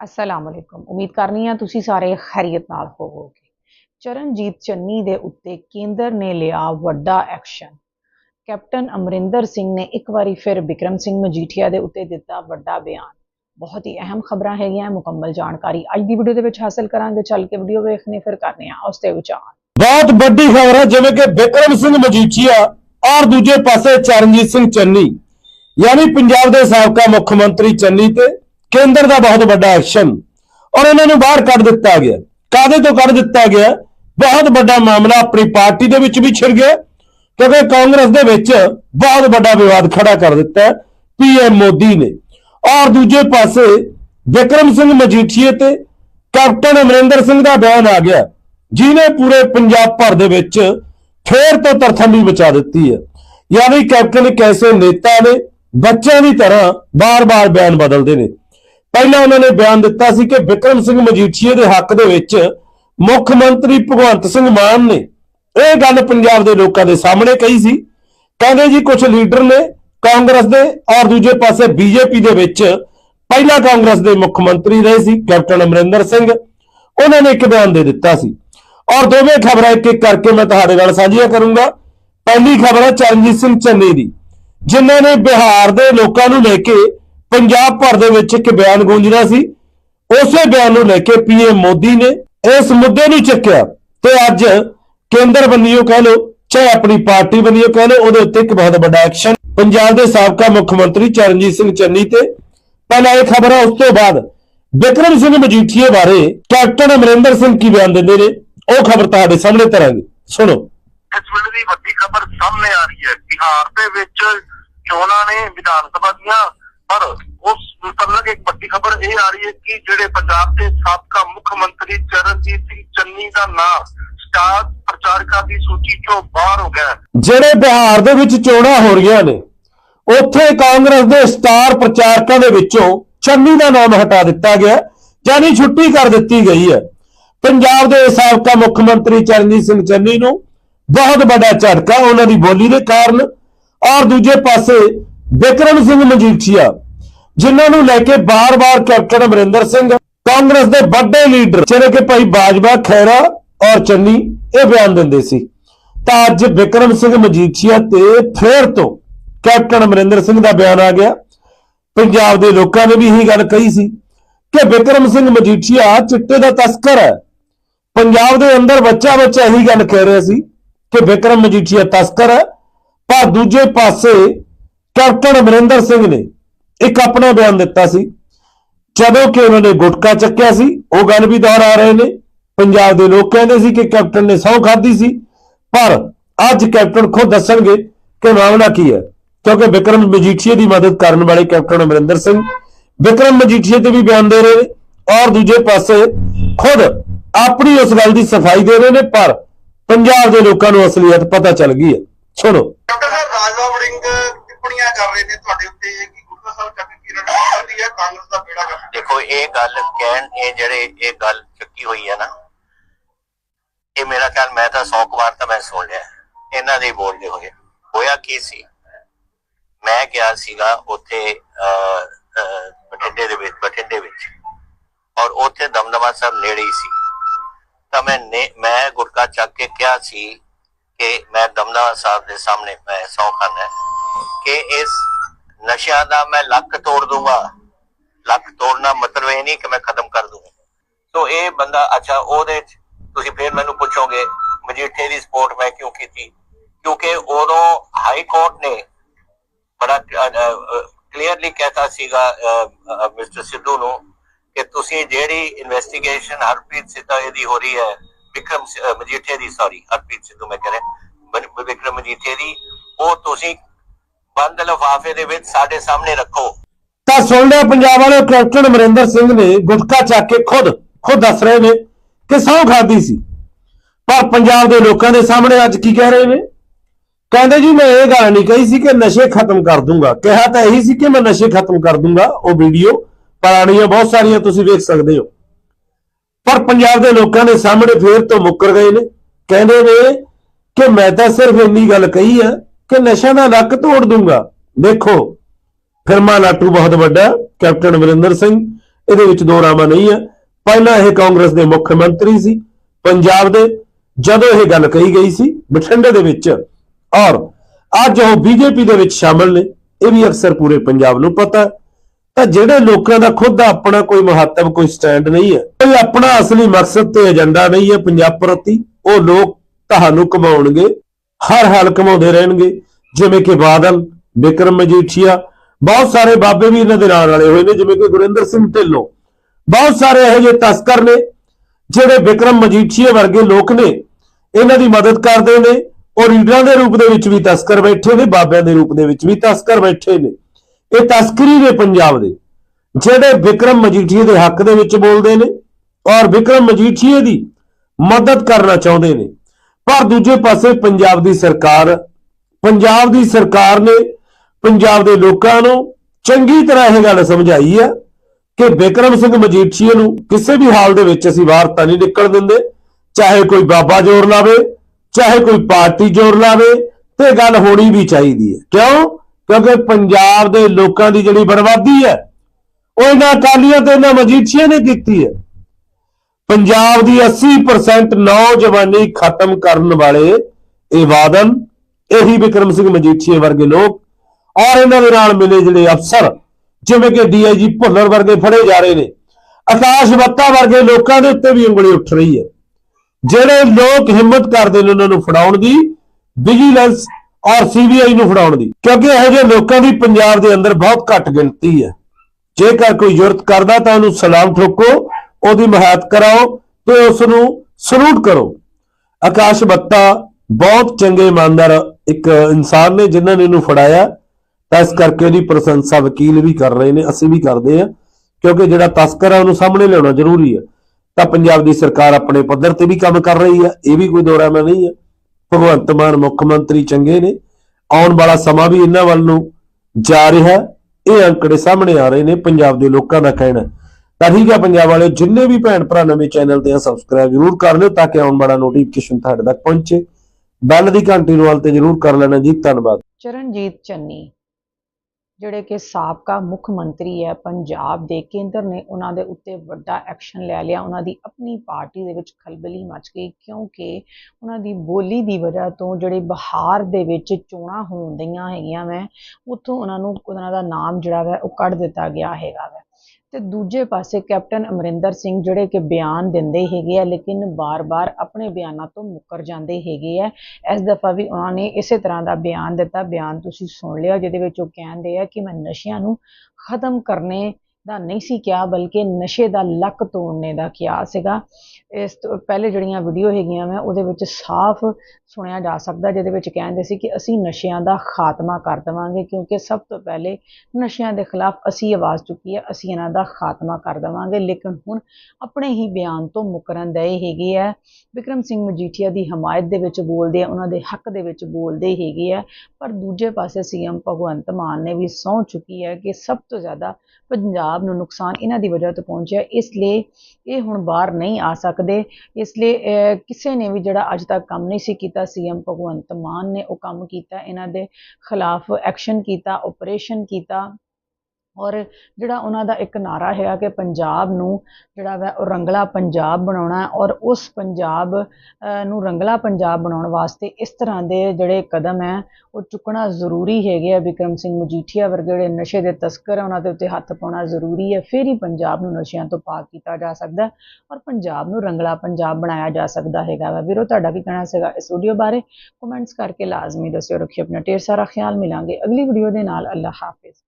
ਅਸਲਾਮ ਅਲੈਕੁਮ ਉਮੀਦ ਕਰਨੀ ਆ ਤੁਸੀਂ ਸਾਰੇ ਖੈਰੀਅਤ ਨਾਲ ਹੋਵੋਗੇ। ਚਰਨਜੀਤ ਚੰਨੀ ਦੇ ਉੱਤੇ ਕੇਂਦਰ ਨੇ ਲਿਆ ਵੱਡਾ ਐਕਸ਼ਨ ਕੈਪਟਨ ਅਮਰਿੰਦਰ ਸਿੰਘ ਨੇ ਇੱਕ ਵਾਰੀ ਫਿਰ ਵਿਕਰਮ ਸਿੰਘ ਮਜੀਠੀਆ ਦੇ ਉੱਤੇ ਦਿੱਤਾ ਵੱਡਾ ਬਿਆਨ। ਬਹੁਤ ਹੀ ਅਹਿਮ ਖਬਰਾਂ ਹੈਗੀਆਂ, ਮੁਕੰਮਲ ਜਾਣਕਾਰੀ ਅੱਜ ਦੀ ਵੀਡੀਓ ਦੇ ਵਿੱਚ ਹਾਸਲ ਕਰਾਂਗੇ। ਚੱਲ ਕੇ ਵੀਡੀਓ ਵੇਖਨੇ ਫਿਰ ਕਰਨੇ ਆ ਉਸ ਤੇ ਵਿਚਾਰ। ਬਹੁਤ ਵੱਡੀ ਖਬਰ ਹੈ, ਜਿਵੇਂ ਕਿ ਵਿਕਰਮ ਸਿੰਘ ਮਜੀਠੀਆ ਔਰ ਦੂਜੇ ਪਾਸੇ ਚਰਨਜੀਤ ਸਿੰਘ ਚੰਨੀ, ਯਾਨੀ ਪੰਜਾਬ ਦੇ ਸਾਬਕਾ ਮੁੱਖ ਮੰਤਰੀ ਚੰਨੀ ਤੇ ਕੇਂਦਰ ਦਾ ਬਹੁਤ ਵੱਡਾ ਐਕਸ਼ਨ ਔਰ ਇਹਨਾਂ ਨੂੰ ਬਾਹਰ ਕੱਢ ਦਿੱਤਾ ਗਿਆ। ਕਾਦੇ ਤੋਂ ਕੱਢ ਦਿੱਤਾ ਗਿਆ? ਬਹੁਤ ਵੱਡਾ ਮਾਮਲਾ ਆਪਣੀ ਪਾਰਟੀ ਦੇ ਵਿੱਚ ਵੀ ਛਿੜ ਗਿਆ, ਕਿਉਂਕਿ ਕਾਂਗਰਸ ਦੇ ਵਿੱਚ ਬਹੁਤ ਵੱਡਾ ਵਿਵਾਦ ਖੜਾ ਕਰ ਦਿੱਤਾ ਪੀਐਮ ਮੋਦੀ ਨੇ। ਔਰ ਦੂਜੇ ਪਾਸੇ ਵਿਕਰਮ ਸਿੰਘ ਮਜੀਠੀਏ ਤੇ ਕੈਪਟਨ ਅਮਰਿੰਦਰ ਸਿੰਘ ਦਾ ਬਿਆਨ ਆ ਗਿਆ ਜਿਨੇ ਪੂਰੇ ਪੰਜਾਬ ਭਰ ਦੇ ਵਿੱਚ ਫੇਰ ਤੋਂ ਤਰਥੱਲੀ ਬਚਾ ਦਿੱਤੀ ਹੈ। ਯਾਨੀ ਕੈਪਟਨ ਇੱਕ ਐਸੇ ਨੇਤਾ ਨੇ, ਬੱਚਿਆਂ ਦੀ ਤਰ੍ਹਾਂ ਬਾਰ-ਬਾਰ ਬਿਆਨ ਬਦਲਦੇ ਨੇ। ਪਹਿਲਾਂ ਉਹਨਾਂ ਨੇ ਬਿਆਨ ਦਿੱਤਾ ਸੀ ਕਿ ਵਿਕਰਮ ਸਿੰਘ ਮਜੀਠੀਏ ਦੇ ਹੱਕ ਦੇ ਵਿੱਚ ਮੁੱਖ ਮੰਤਰੀ ਭਗਵੰਤ ਸਿੰਘ ਮਾਨ ਨੇ ਇਹ ਗੱਲ ਪੰਜਾਬ ਦੇ ਲੋਕਾਂ ਦੇ ਸਾਹਮਣੇ ਕਹੀ ਸੀ। ਕਹਿੰਦੇ ਜੀ ਕੁਝ ਲੀਡਰ ਨੇ ਕਾਂਗਰਸ ਦੇ ਔਰ ਦੂਜੇ ਪਾਸੇ ਬੀਜੇਪੀ ਦੇ ਵਿੱਚ ਪਹਿਲਾਂ ਕਾਂਗਰਸ ਦੇ ਮੁੱਖ ਮੰਤਰੀ ਰਹੇ ਸੀ, ਕੈਪਟਨ ਅਮਰਿੰਦਰ ਸਿੰਘ। ਉਹਨਾਂ ਨੇ ਇੱਕ ਬਿਆਨ ਦੇ ਦਿੱਤਾ ਸੀ। ਔਰ ਦੋਵੇਂ ਖਬਰਾਂ ਇੱਕ ਇੱਕ ਕਰਕੇ ਮੈਂ ਤੁਹਾਡੇ ਨਾਲ ਸਾਂਝੀਆਂ ਕਰੂੰਗਾ। ਪਹਿਲੀ ਖਬਰ ਹੈ ਚਰਨਜੀਤ ਸਿੰਘ ਚੰਨੀ ਦੀ, ਜਿਨ੍ਹਾਂ ਨੇ ਬਿਹਾਰ ਦੇ ਲੋਕਾਂ ਨੂੰ ਲੈ ਕੇ ਪੰਜਾਬ ਭਰ ਦੇ ਵਿੱਚ ਇੱਕ ਬਿਆਨ ਗੂੰਜਦਾ ਸੀ। ਉਸੇ ਬਿਆਨ ਨੂੰ ਲੈ ਕੇ ਪੀਐਮ ਮੋਦੀ ਨੇ ਇਸ ਮੁੱਦੇ ਨੂੰ ਚੱਕਿਆ ਤੇ ਅੱਜ ਕੇਂਦਰ ਬੰਨਿਓ ਕਹਿ ਲੋ ਚਾਹੇ ਆਪਣੀ ਪਾਰਟੀ ਬੰਨਿਓ ਕਹਿ ਲੋ ਉਹਦੇ ਉੱਤੇ ਇੱਕ ਬਹੁਤ ਵੱਡਾ ਐਕਸ਼ਨ ਪੰਜਾਬ ਦੇ ਸਾਬਕਾ ਮੁੱਖ ਮੰਤਰੀ ਚਰਨਜੀਤ ਸਿੰਘ ਚੰਨੀ ਤੇ ਪਹਿਲਾਂ ਇਹ ਖਬਰ ਆ, ਉਸ ਤੋਂ ਬਾਅਦ ਵਿਕਰਮ ਸਿੰਘ ਮਜੀਠੀਏ ਬਾਰੇ ਕੈਪਟਨ ਅਮਰਿੰਦਰ ਸਿੰਘ ਕੀ ਬਿਆਨ ਦਿੰਦੇ ਨੇ, ਉਹ ਖਬਰ ਤੁਹਾਡੇ ਸਾਹਮਣੇ ਧਰਾਂਗੇ। ਸੁਣੋ। ਇਸ ਵੇਲੇ ਦੀ ਵੱਡੀ ਖਬਰ ਸਾਹਮਣੇ ਆ ਰਹੀ ਹੈ। ਬਿਹਾਰ ਦੇ ਵਿੱਚ ਚੋਣਾਂ ਨੇ ਵਿਧਾਨ ਸਭਾ ਦੀਆਂ ਪਰ ਉਸ ਮਤਲਬ ਇੱਕ ਵੱਡੀ ਖਬਰ ਇਹ ਆ ਰਹੀ ਹੈ ਕਿ ਜਿਹੜੇ ਪੰਜਾਬ ਦੇ ਸਾਬਕਾ ਮੁੱਖ ਮੰਤਰੀ ਚਰਨਜੀਤ ਸਿੰਘ ਚੰਨੀ ਦਾ ਨਾਮ ਸਟਾਰ ਪ੍ਰਚਾਰਕਾਂ ਦੀ ਸੂਚੀ ਚੋਂ ਬਾਹਰ ਹੋ ਗਿਆ ਜਿਹੜੇ ਬਿਹਾਰ ਦੇ ਵਿੱਚ ਚੋਣਾਂ ਹੋ ਰਹੀਆਂ ਨੇ, ਉੱਥੇ ਕਾਂਗਰਸ ਦੇ ਸਟਾਰ ਪ੍ਰਚਾਰਕਾਂ ਦੇ ਵਿੱਚੋਂ ਚੰਨੀ ਦਾ ਨਾਮ ਹਟਾ ਦਿੱਤਾ ਗਿਆ ਯਾਨੀ ਛੁੱਟੀ ਕਰ ਦਿੱਤੀ ਗਈ ਹੈ। ਪੰਜਾਬ ਦੇ ਸਾਬਕਾ ਮੁੱਖ ਮੰਤਰੀ ਚਰਨਜੀਤ ਸਿੰਘ ਚੰਨੀ ਨੂੰ ਬਹੁਤ ਵੱਡਾ ਝਟਕਾ ਉਹਨਾਂ ਦੀ ਬੋਲੀ ਦੇ ਕਾਰਨ ਔਰ ਦੂਜੇ ਪਾਸੇ ਬਿਕਰਮ ਸਿੰਘ ਮਜੀਠੀਆ, ਜਿਨ੍ਹਾਂ ਨੂੰ ਲੈ ਕੇ ਬਾਰ-ਬਾਰ ਕੈਪਟਨ ਅਮਰਿੰਦਰ ਸਿੰਘ, ਕਾਂਗਰਸ ਦੇ ਵੱਡੇ ਲੀਡਰ ਜਿਹੜੇ ਕਿ ਭਾਈ ਬਾਜਵਾ ਖੈਰਾ ਔਰ ਚੰਨੀ, ਇਹ ਬਿਆਨ ਦਿੰਦੇ ਸੀ। ਤਾਂ ਅੱਜ ਬਿਕਰਮ ਸਿੰਘ ਮਜੀਠੀਆ ਤੇ ਫੇਰ ਤੋਂ ਕੈਪਟਨ ਅਮਰਿੰਦਰ ਸਿੰਘ ਦਾ ਬਿਆਨ ਆ ਗਿਆ। ਪੰਜਾਬ ਦੇ ਲੋਕਾਂ ਨੇ ਵੀ ਇਹੀ ਗੱਲ ਕਹੀ ਸੀ ਕਿ ਬਿਕਰਮ ਸਿੰਘ ਮਜੀਠੀਆ ਚਿੱਟੇ ਦਾ ਤਸਕਰ ਹੈ। ਪੰਜਾਬ ਦੇ ਅੰਦਰ ਬੱਚਾ ਬੱਚਾ ਇਹੀ ਗੱਲ ਕਹਿ ਰਿਹਾ ਸੀ ਕਿ ਬਿਕਰਮ ਮਜੀਠੀਆ ਤਸਕਰ ਹੈ, ਪਰ ਦੂਜੇ ਪਾਸੇ ਕੈਪਟਨ ਅਮਰਿੰਦਰ ਸਿੰਘ ਨੇ ਇੱਕ ਆਪਣਾ ਬਿਆਨ ਦਿੱਤਾ ਸੀ। ਜਦੋਂ ਕਿ ਉਹਨਾਂ ਨੇ ਗੁਟਕਾ ਚੱਕਿਆ ਸੀ, ਉਹ ਗੱਲ ਵੀ ਦੁਹਰਾ ਰਹੇ ਨੇ। ਪੰਜਾਬ ਦੇ ਲੋਕ ਕਹਿੰਦੇ ਸੀ ਕਿ ਕੈਪਟਨ ਨੇ ਸਹੁੰ ਖਾਧੀ ਸੀ, ਪਰ ਅੱਜ ਕੈਪਟਨ ਖੁਦ ਦੱਸਣਗੇ ਕਿ ਮਾਮਲਾ ਕੀ ਹੈ, ਕਿਉਂਕਿ ਵਿਕਰਮ ਮਜੀਠੀਏ ਦੀ ਮਦਦ ਕਰਨ ਵਾਲੇ ਕੈਪਟਨ ਅਮਰਿੰਦਰ ਸਿੰਘ ਵਿਕਰਮ ਮਜੀਠੀਏ ਤੇ ਵੀ ਬਿਆਨ ਦੇ ਰਹੇ ਨੇ ਔਰ ਦੂਜੇ ਪਾਸੇ ਖੁਦ ਆਪਣੀ ਉਸ ਗੱਲ ਦੀ ਸਫ਼ਾਈ ਦੇ ਰਹੇ ਨੇ, ਪਰ ਪੰਜਾਬ ਦੇ ਲੋਕਾਂ ਨੂੰ ਅਸਲੀਅਤ ਪਤਾ ਚੱਲ ਗਈ ਹੈ। ਸੁਣੋ। ਡਾਕਟਰ ਸਾਹਿਬ ਰਾਜਾ ਵੜਿੰਗ ਟਿੱਪਣੀਆਂ ਕਰ ਰਹੇ ਨੇ ਤੁਹਾਡੇ ਉੱਤੇ ਕਿ ਗੁਰਦਾ ਸਾਹਿਬ ਚੱਕ ਕੀ ਰਣਨੀਤੀ ਹੈ, ਕਾਂਗਰਸ ਦਾ ਬੇੜਾ ਕਰ ਦੇਖੋ, ਇਹ ਗੱਲ ਕਹਿਣ, ਇਹ ਜਿਹੜੇ ਇਹ ਗੱਲ ਚੱਕੀ ਹੋਈ ਹੈ ਨਾ, ਇਹ ਮੇਰਾ ਖਿਆਲ ਮੈਂ ਤਾਂ 100 ਵਾਰ ਤਾਂ ਮੈਂ ਸੁਣ ਲਿਆ। ਇਹਨਾਂ ਦੇ ਬੋਲਦੇ ਹੋਏ ਹੋਇਆ ਕੀ ਸੀ? ਮੈਂ ਗਿਆ ਸੀਗਾ ਉੱਥੇ ਬਠਿੰਡੇ ਦੇ ਵਿੱਚ, ਬਠਿੰਡੇ ਵਿੱਚ। ਔਰ ਉੱਥੇ ਦਮਦਮਾ ਸਾਹਿਬ ਨੇੜੇ ਹੀ ਸੀ। ਤਾਂ ਮੈਂ ਮੈਂ ਗੁਰਕਾ ਚੱਕ ਕੇ ਕਿਹਾ ਸੀ ਕਿ ਮੈਂ ਦਮਦਮਾ ਸਾਹਿਬ ਦੇ ਸਾਹਮਣੇ, ਮੈਂ ਸੌ ਖਾਨਾ ਹੈ। ਕਿ ਇਸ ਨਸ਼ਿਆਂ ਦਾ ਮੈਂ ਲੱਕ ਤੋੜ ਦੂੰਗਾ। ਲੱਕ ਤੋੜਨਾ ਮਤਲਬ ਇਹ ਨਹੀਂ ਕਿ ਮੈਂ ਖਤਮ ਕਰ ਦੂੰਗਾ। ਸੋ ਇਹ ਬੰਦਾ, ਅੱਛਾ, ਉਹਦੇ ਤੁਸੀਂ ਫਿਰ ਮੈਨੂੰ ਪੁੱਛੋਗੇ, ਮਜੀਠੇ ਦੀ ਸਪੋਰਟ ਮੈਂ ਕਿਉਂ ਕੀਤੀ? ਕਿਉਂਕਿ ਉਦੋਂ ਹਾਈ ਕੋਰਟ ਨੇ ਬੜਾ ਕਲੀਅਰਲੀ ਕਹਿਤਾ ਸੀਗਾ ਮਿਸਟਰ ਸਿੱਧੂ ਨੂੰ ਕਿ ਤੁਸੀਂ ਜਿਹੜੀ ਇਨਵੈਸਟੀਗੇਸ਼ਨ ਹਰਪ੍ਰੀਤ ਸਿੱਧਾ ਇਹਦੀ ਹੋ ਰਹੀ ਹੈ, ਵਿਕਰਮ ਮਜੀਠੇ ਦੀ ਸੌਰੀ ਹਰਪ੍ਰੀਤ ਸਿੱਧੂ ਮੈਂ ਕਹ ਰਿਹਾ ਵਿਕਰਮ ਮਜੀਠੇ ਦੀ, ਉਹ ਤੁਸੀਂ ਬੰਦ ਲਿਫਾਫੇ ਦੇ ਵਿੱਚ ਸਾਡੇ ਸਾਹਮਣੇ ਰੱਖੋ। ਤਾਂ ਸੁਣ ਲਿਆ ਪੰਜਾਬ ਵਾਲੇ ਕੈਪਟਨ ਅਮਰਿੰਦਰ ਸਿੰਘ ਨੇ ਗੁਟਕਾ ਚੱਕ ਕੇ ਖੁਦ ਖੁਦ ਦੱਸ ਰਹੇ ਨੇ ਕਿ ਸਹੁੰ ਖਾਦੀ ਸੀ। ਪਰ ਪੰਜਾਬ ਦੇ ਲੋਕਾਂ ਦੇ ਸਾਹਮਣੇ ਅੱਜ ਕੀ ਕਹਿ ਰਹੇ ਨੇ? ਕਹਿੰਦੇ ਜੀ, ਮੈਂ ਇਹ ਗੱਲ ਨਹੀਂ ਕਹੀ ਸੀ ਕਿ ਨਸ਼ੇ ਖਤਮ ਕਰ ਦੂੰਗਾ। ਕਿਹਾ ਤਾਂ ਇਹੀ ਸੀ ਕਿ ਮੈਂ ਨਸ਼ੇ ਖਤਮ ਕਰ ਦੂੰਗਾ। ਉਹ ਵੀਡੀਓ ਪੁਰਾਣੀਆਂ ਬਹੁਤ ਸਾਰੀਆਂ ਤੁਸੀਂ ਵੇਖ ਸਕਦੇ ਹੋ। ਪਰ ਪੰਜਾਬ ਦੇ ਲੋਕਾਂ ਦੇ ਸਾਹਮਣੇ ਫੇਰ ਤੋਂ ਮੁੱਕਰ ਗਏ ਨੇ। ਕਹਿੰਦੇ ਨੇ ਕਿ ਮੈਂ ਤਾਂ ਸਿਰਫ ਇੰਨੀ ਗੱਲ ਕਹੀ ਆ ਕਿ ਨਸ਼ਿਆਂ ਦਾ ਲੱਕ ਤੋੜ ਦੂੰਗਾ। ਦੇਖੋ ਫਿਰਮਾ ਲਾਟੂ ਬਹੁਤ ਵੱਡਾ, ਕੈਪਟਨ ਅਮਰਿੰਦਰ ਸਿੰਘ, ਇਹਦੇ ਵਿੱਚ ਦੋ ਰਾਮਾ ਨਹੀਂ ਹੈ ਪਹਿਲਾਂ ਇਹ ਕਾਂਗਰਸ ਦੇ ਮੁੱਖ ਮੰਤਰੀ ਸੀ, ਪੰਜਾਬ ਦੇ, ਜਦੋਂ ਇਹ ਗੱਲ ਕਹੀ ਗਈ ਸੀ, ਬਠਿੰਡੇ ਦੇ ਵਿੱਚ। ਔਰ ਅੱਜ ਉਹ ਬੀਜੇਪੀ ਦੇ ਵਿੱਚ ਸ਼ਾਮਲ ਨੇ, ਇਹ ਵੀ ਅਕਸਰ ਪੂਰੇ ਪੰਜਾਬ ਨੂੰ ਪਤਾ। ਤਾਂ ਜਿਹੜੇ ਲੋਕਾਂ ਦਾ ਖੁਦ ਦਾ ਆਪਣਾ ਕੋਈ ਮਹੱਤਵ, ਕੋਈ ਸਟੈਂਡ ਨਹੀਂ ਹੈ ਕੋਈ ਆਪਣਾ ਅਸਲੀ ਮਕਸਦ ਤੇ ਏਜੰਡਾ ਨਹੀਂ ਹੈ ਪੰਜਾਬ ਪ੍ਰਤੀ, ਉਹ ਲੋਕ ਤੁਹਾਨੂੰ ਕਮਾਉਣਗੇ। ਹਰ ਹਾਲ ਕਮਾਉਂਦੇ ਰਹਿਣਗੇ, ਜਿਵੇਂ ਕਿ ਬਾਦਲ ਵਿਕਰਮ ਮਜੀਠੀਆ, ਬਹੁਤ ਸਾਰੇ ਬਾਬੇ ਵੀ ਇਹਨਾਂ ਦੇ ਨਾਲ ਰਲੇ ਹੋਏ ਨੇ, ਜਿਵੇਂ ਕਿ ਗੁਰਿੰਦਰ ਸਿੰਘ ਢਿੱਲੋਂ। ਬਹੁਤ ਸਾਰੇ ਇਹੋ ਜਿਹੇ ਤਸਕਰ ਨੇ, ਜਿਹੜੇ ਵਿਕਰਮ ਮਜੀਠੀਆ ਵਰਗੇ ਲੋਕ ਨੇ, ਇਹਨਾਂ ਦੀ ਮਦਦ ਕਰਦੇ ਨੇ ਉਹ ਲੀਡਰਾਂ ਦੇ ਰੂਪ ਦੇ ਵਿੱਚ ਵੀ ਤਸਕਰ ਬੈਠੇ ਨੇ, ਬਾਬਿਆਂ ਦੇ ਰੂਪ ਦੇ ਵਿੱਚ ਵੀ ਤਸਕਰ ਬੈਠੇ ਨੇ। ਇਹ ਤਸਕਰੀ ਨੇ ਪੰਜਾਬ ਦੇ, ਜਿਹੜੇ ਵਿਕਰਮ ਮਜੀਠੀਏ ਦੇ ਹੱਕ ਦੇ ਵਿੱਚ ਬੋਲਦੇ ਨੇ ਔਰ ਵਿਕਰਮ ਮਜੀਠੀਏ ਦੀ ਮਦਦ ਕਰਨਾ ਚਾਹੁੰਦੇ ਨੇ। ਪਰ ਦੂਜੇ ਪਾਸੇ ਪੰਜਾਬ ਦੀ ਸਰਕਾਰ, ਪੰਜਾਬ ਦੀ ਸਰਕਾਰ ਨੇ ਪੰਜਾਬ ਦੇ ਲੋਕਾਂ ਨੂੰ ਚੰਗੀ ਤਰ੍ਹਾਂ ਇਹ ਗੱਲ ਸਮਝਾਈ ਹੈ ਕਿ ਬਿਕਰਮ ਸਿੰਘ ਮਜੀਠੀਏ ਨੂੰ ਕਿਸੇ ਵੀ ਹਾਲ ਦੇ ਵਿੱਚ ਅਸੀਂ ਬਾਹਰ ਤਾਂ ਨਹੀਂ ਨਿਕਲ ਦਿੰਦੇ, ਚਾਹੇ ਕੋਈ ਬਾਬਾ ਜ਼ੋਰ ਲਾਵੇ, ਚਾਹੇ ਕੋਈ ਪਾਰਟੀ ਜ਼ੋਰ ਲਾਵੇ, ਤੇ ਗੱਲ ਹੋਣੀ ਵੀ ਚਾਹੀਦੀ ਹੈ। ਕਿਉਂ? ਕਿਉਂਕਿ ਪੰਜਾਬ ਦੇ ਲੋਕਾਂ ਦੀ ਜਿਹੜੀ ਬਰਬਾਦੀ ਹੈ, ਉਹ ਇਹਨਾਂ ਅਕਾਲੀਆਂ ਤੇ ਇਹਨਾਂ ਮਜੀਠੀਆਂ ਨੇ ਕੀਤੀ ਹੈ। ਪੰਜਾਬ ਦੀ 80% ਨੌਜਵਾਨੀ ਖਤਮ ਕਰਨ ਵਾਲੇ ਇਹ ਵਾਦਨ ਇਹੀ ਵਿਕਰਮ ਸਿੰਘ ਮਜੀਠੀਏ ਵਰਗੇ ਲੋਕ ਔਰ ਇਹਨਾਂ ਦੇ ਨਾਲ ਮਿਲੇ ਜਿਹੜੇ ਅਫਸਰ, ਜਿਵੇਂ ਕਿ ਡੀਆਈਜੀ ਭੁੱਲਰ ਵਰਗੇ ਫੜੇ ਜਾ ਰਹੇ ਨੇ। ਆਕਾਸ਼ ਬੱਤਾ ਵਰਗੇ ਲੋਕਾਂ ਦੇ ਉੱਤੇ ਵੀ ਉਂਗਲੀ ਉੱਠ ਰਹੀ ਹੈ। ਜਿਹੜੇ ਲੋਕ ਹਿੰਮਤ ਕਰਦੇ ਨੇ ਉਹਨਾਂ ਨੂੰ ਫੜਾਉਣ ਦੀ ਵਿਜੀਲੈਂਸ ਔਰ ਸੀਬੀਆਈ ਨੂੰ ਫੜਾਉਣ ਦੀ, ਕਿਉਂਕਿ ਇਹੋ ਜਿਹੇ ਲੋਕਾਂ ਦੀ ਪੰਜਾਬ ਦੇ ਅੰਦਰ ਬਹੁਤ ਘੱਟ ਗਿਣਤੀ ਹੈ। ਜੇਕਰ ਕੋਈ ਜ਼ਰੂਰਤ ਕਰਦਾ ਤਾਂ ਉਹਨੂੰ ਸਲਾਮ ਠੋਕੋ ਉਹਦੀ ਮਹਾਇਤ ਕਰਾਓ ਤੇ ਉਸ ਨੂੰ ਸਲੂਟ ਕਰੋ। ਆਕਾਸ਼ ਬੱਤਾ ਬਹੁਤ ਚੰਗੇ ਇਮਾਨਦਾਰ ਇੱਕ ਇਨਸਾਨ ਨੇ ਜਿਨ੍ਹਾਂ ਨੇ ਇਹਨੂੰ ਫੜਾਇਆ। ਤਾਂ ਇਸ ਕਰਕੇ ਉਹਦੀ ਪ੍ਰਸ਼ੰਸਾ ਵਕੀਲ ਵੀ ਕਰ ਰਹੇ ਨੇ, ਅਸੀਂ ਵੀ ਕਰਦੇ ਆ ਕਿਉਂਕਿ ਜਿਹੜਾ ਤਸਕਰ ਹੈ ਉਹਨੂੰ ਸਾਹਮਣੇ ਲਿਆਉਣਾ ਜ਼ਰੂਰੀ ਹੈ। ਤਾਂ ਪੰਜਾਬ ਦੀ ਸਰਕਾਰ ਆਪਣੇ ਪੱਧਰ ਤੇ ਵੀ ਕੰਮ ਕਰ ਰਹੀ ਹੈ। ਇਹ ਵੀ ਕੋਈ ਦੋਰਾ ਮੈਂ ਨਹੀਂ ਹੈ। ਭਗਵੰਤ ਮਾਨ ਮੁੱਖ ਮੰਤਰੀ ਚੰਗੇ ਨੇ। ਆਉਣ ਵਾਲਾ ਸਮਾਂ ਵੀ ਇਹਨਾਂ ਵੱਲ ਨੂੰ ਜਾ ਰਿਹਾ ਇਹ ਅੰਕੜੇ ਸਾਹਮਣੇ ਆ ਰਹੇ ਨੇ। ਪੰਜਾਬ ਦੇ ਲੋਕਾਂ ਦਾ ਕਹਿਣਾ ਤਾਂ ਠੀਕ ਹੈ ਪੰਜਾਬ ਵਾਲੇ ਜਿੰਨੇ ਵੀ ਭੈਣ ਭਰਾ ਨਵੇਂ ਚੈਨਲ ਤੇ ਆ ਸਬਸਕ੍ਰਾਈਬ ਜ਼ਰੂਰ ਕਰ ਲਿਓ ਤਾਂ ਕਿ ਆਉਣ ਵਾਲਾ ਨੋਟੀਫਿਕੇਸ਼ਨ ਤੁਹਾਡੇ ਤੱਕ ਪਹੁੰਚੇ। ਬੈਲ ਦੀ ਘੰਟੀ ਨੂੰ ਵਾਲ ਤੇ ਜ਼ਰੂਰ ਕਰ ਲੈਣਾ ਜੀ, ਧੰਨਵਾਦ। ਚਰਨਜੀਤ ਚੰਨੀ, ਜਿਹੜੇ ਕਿ ਸਾਬਕਾ ਮੁੱਖ ਮੰਤਰੀ ਹੈ, ਪੰਜਾਬ ਦੇ ਕੇਂਦਰ ਨੇ ਉਹਨਾਂ ਦੇ ਉੱਤੇ ਵੱਡਾ ਐਕਸ਼ਨ ਲੈ ਲਿਆ। ਉਹਨਾਂ ਦੀ ਆਪਣੀ ਪਾਰਟੀ ਦੇ ਵਿੱਚ ਖਲਬਲੀ ਮਚ ਗਈ ਕਿਉਂਕਿ ਉਹਨਾਂ ਦੀ ਬੋਲੀ ਦੀ ਵਜ੍ਹਾ ਤੋਂ ਜਿਹੜੇ ਬਿਹਾਰ ਦੇ ਵਿੱਚ ਚੋਣਾਂ ਹੋਣ ਦੀਆਂ ਹੈਗੀਆਂ ਵੈ, ਉੱਥੋਂ ਉਹਨਾਂ ਨੂੰ ਉਹਨਾਂ ਦਾ ਨਾਮ ਜਿਹੜਾ ਵੈ, ਉਹ ਕੱਢ ਦਿੱਤਾ ਗਿਆ ਹੈਗਾ ਵੈ। ਤੇ ਦੂਜੇ ਪਾਸੇ ਕੈਪਟਨ ਅਮਰਿੰਦਰ ਸਿੰਘ ਜਿਹੜੇ ਕਿ ਬਿਆਨ ਦਿੰਦੇ ਹੈਗੇ ਆ, ਲੇਕਿਨ ਬਾਰ-ਬਾਰ ਆਪਣੇ ਬਿਆਨਾਂ ਤੋਂ ਮੁੱਕਰ ਜਾਂਦੇ ਹੈਗੇ ਆ। ਇਸ ਦਫਾ ਵੀ ਉਹਨਾਂ ਨੇ ਇਸੇ ਤਰ੍ਹਾਂ ਦਾ ਬਿਆਨ ਦਿੱਤਾ। ਬਿਆਨ ਤੁਸੀਂ ਸੁਣ ਲਿਆ, ਜਿਹਦੇ ਵਿੱਚ ਉਹ ਕਹਿੰਦੇ ਆ ਕਿ ਮੈਂ ਨਸ਼ਿਆਂ ਨੂੰ ਖਤਮ ਕਰਨੇ ਦਾ ਨਹੀਂ ਸੀ ਕਿਹਾ, ਬਲਕਿ ਨਸ਼ੇ ਦਾ ਲੱਕ ਤੋੜਨੇ ਦਾ ਕਿਹਾ ਸੀਗਾ। ਇਸ ਤੋਂ ਪਹਿਲੇ ਜਿਹੜੀਆਂ ਵੀਡੀਓ ਹੈਗੀਆਂ ਮੈਂ ਉਹਦੇ ਵਿੱਚ ਸਾਫ਼ ਸੁਣਿਆ ਜਾ ਸਕਦਾ, ਜਿਹਦੇ ਵਿੱਚ ਕਹਿੰਦੇ ਸੀ ਕਿ ਅਸੀਂ ਨਸ਼ਿਆਂ ਦਾ ਖਾਤਮਾ ਕਰ ਦੇਵਾਂਗੇ, ਕਿਉਂਕਿ ਸਭ ਤੋਂ ਪਹਿਲੇ ਨਸ਼ਿਆਂ ਦੇ ਖਿਲਾਫ ਅਸੀਂ ਆਵਾਜ਼ ਚੁੱਕੀ ਹੈ ਅਸੀਂ ਇਹਨਾਂ ਦਾ ਖਾਤਮਾ ਕਰ ਦੇਵਾਂਗੇ। ਲੇਕਿਨ ਹੁਣ ਆਪਣੇ ਹੀ ਬਿਆਨ ਤੋਂ ਮੁਕਰਨ ਦੇ ਹੈਗੇ ਆ। ਵਿਕਰਮ ਸਿੰਘ ਮਜੀਠੀਆ ਦੀ ਹਮਾਇਤ ਦੇ ਵਿੱਚ ਬੋਲਦੇ ਆ, ਉਹਨਾਂ ਦੇ ਹੱਕ ਦੇ ਵਿੱਚ ਬੋਲਦੇ ਹੈਗੇ ਆ। ਪਰ ਦੂਜੇ ਪਾਸੇ ਸੀਐਮ ਭਗਵੰਤ ਮਾਨ ਨੇ ਵੀ ਸਹੁੰ ਚੁੱਕੀ ਹੈ ਕਿ ਸਭ ਤੋਂ ਜ਼ਿਆਦਾ ਪੰਜਾਬ ਨੂੰ ਨੁਕਸਾਨ ਇਹਨਾਂ ਦੀ ਵਜ੍ਹਾ ਤੋਂ ਪਹੁੰਚਿਆ। ਇਸ ਲਈ ਇਹ ਹੁਣ ਬਾਹਰ ਨਹੀਂ ਆ ਸਕਦੇ। ਇਸ ਲਈ ਕਿਸੇ ਨੇ ਵੀ ਜਿਹੜਾ ਅੱਜ ਤੱਕ ਕੰਮ ਨਹੀਂ ਸੀ ਕੀਤਾ, ਸੀਐਮ ਭਗਵੰਤ ਮਾਨ ਨੇ ਉਹ ਕੰਮ ਕੀਤਾ, ਇਹਨਾਂ ਦੇ ਖਿਲਾਫ ਐਕਸ਼ਨ ਕੀਤਾ ਆਪਰੇਸ਼ਨ ਕੀਤਾ। ਔਰ ਜਿਹੜਾ ਉਹਨਾਂ ਦਾ ਇੱਕ ਨਾਰਾ ਹੈਗਾ ਕਿ ਪੰਜਾਬ ਨੂੰ ਜਿਹੜਾ ਵਾ ਉਹ ਰੰਗਲਾ ਪੰਜਾਬ ਬਣਾਉਣਾ ਔਰ ਉਸ ਪੰਜਾਬ ਨੂੰ ਰੰਗਲਾ ਪੰਜਾਬ ਬਣਾਉਣ ਵਾਸਤੇ ਇਸ ਤਰ੍ਹਾਂ ਦੇ ਜਿਹੜੇ ਕਦਮ ਹੈ, ਉਹ ਚੁੱਕਣਾ ਜ਼ਰੂਰੀ ਹੈਗੇ ਆ। ਵਿਕਰਮ ਸਿੰਘ ਮਜੀਠੀਆ ਵਰਗੇ ਜਿਹੜੇ ਨਸ਼ੇ ਦੇ ਤਸਕਰ ਆ, ਉਹਨਾਂ ਦੇ ਉੱਤੇ ਹੱਥ ਪਾਉਣਾ ਜ਼ਰੂਰੀ ਹੈ। ਫਿਰ ਹੀ ਪੰਜਾਬ ਨੂੰ ਨਸ਼ਿਆਂ ਤੋਂ ਪਾਕ ਕੀਤਾ ਜਾ ਸਕਦਾ ਔਰ ਪੰਜਾਬ ਨੂੰ ਰੰਗਲਾ ਪੰਜਾਬ ਬਣਾਇਆ ਜਾ ਸਕਦਾ ਹੈਗਾ ਵਾ। ਵੀਰੋ, ਤੁਹਾਡਾ ਕੀ ਕਹਿਣਾ ਸੀਗਾ ਇਸ ਵੀਡੀਓ ਬਾਰੇ? ਕਮੈਂਟਸ ਕਰਕੇ ਲਾਜ਼ਮੀ ਦੱਸਿਓ। ਰੱਖਿਓ ਆਪਣਾ ਢੇਰ ਸਾਰਾ ਖਿਆਲ। ਮਿਲਾਂਗੇ ਅਗਲੀ ਵੀਡੀਓ ਦੇ ਨਾਲ। ਅੱਲਾ ਹਾਫਿਜ਼।